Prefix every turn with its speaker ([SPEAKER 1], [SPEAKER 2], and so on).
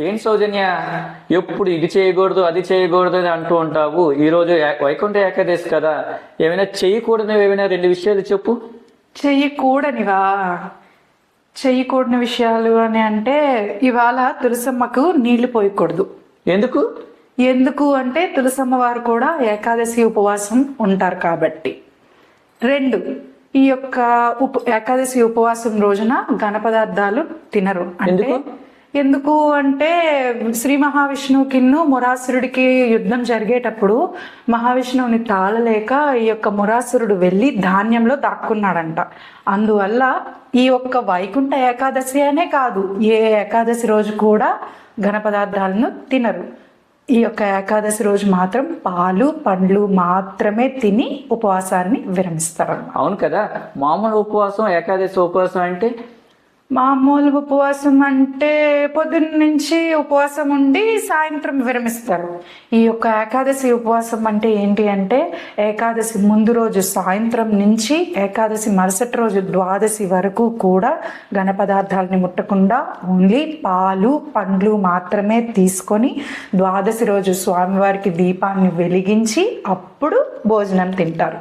[SPEAKER 1] ఏం సౌజన్య? ఎప్పుడు ఇది చేయకూడదు అది చేయకూడదు అని అంటూ ఉంటావు. ఈరోజు వైకుంఠ ఏకాదశి కదా. ఏమైనా చేయకూడనివి ఏమైనా రెండు విషయాలు చెప్పు.
[SPEAKER 2] చెయ్యకూడనివా చెయ్యకూడని విషయాలు అని అంటే ఇవాళ తులసమ్మకు నీళ్ళు పోయకూడదు.
[SPEAKER 1] ఎందుకు?
[SPEAKER 2] ఎందుకు అంటే తులసమ్మ వారు కూడా ఏకాదశి ఉపవాసం ఉంటారు కాబట్టి. రెండు ఈ యొక్క ఉప ఏకాదశి ఉపవాసం రోజున ఘన పదార్థాలు తినరు. అంటే? ఎందుకు అంటే శ్రీ మహావిష్ణువుకిన్ను మురాసురుడికి యుద్ధం జరిగేటప్పుడు మహావిష్ణువుని తాళలేక ఈ యొక్క మురాసురుడు వెళ్ళి ధాన్యంలో దాక్కున్నాడంట. అందువల్ల ఈ యొక్క వైకుంఠ ఏకాదశి అనే కాదు ఏ ఏకాదశి రోజు కూడా ఘన పదార్థాలను తినరు. ఈ యొక్క ఏకాదశి రోజు మాత్రం పాలు పండ్లు మాత్రమే తిని ఉపవాసాన్ని విరమిస్తారు.
[SPEAKER 1] అవును కదా మామూలు ఉపవాసం ఏకాదశి ఉపవాసం అంటే
[SPEAKER 2] మామూలు ఉపవాసం అంటే పొద్దున్న నుంచి ఉపవాసం ఉండి సాయంత్రం విరమిస్తారు. ఈ యొక్క ఏకాదశి ఉపవాసం అంటే ఏంటి అంటే ఏకాదశి ముందు రోజు సాయంత్రం నుంచి ఏకాదశి మరుసటి రోజు ద్వాదశి వరకు కూడా ఘన పదార్థాలని ముట్టకుండా ఓన్లీ పాలు పండ్లు మాత్రమే తీసుకొని ద్వాదశి రోజు స్వామివారికి దీపాన్ని వెలిగించి అప్పుడు భోజనం తింటారు.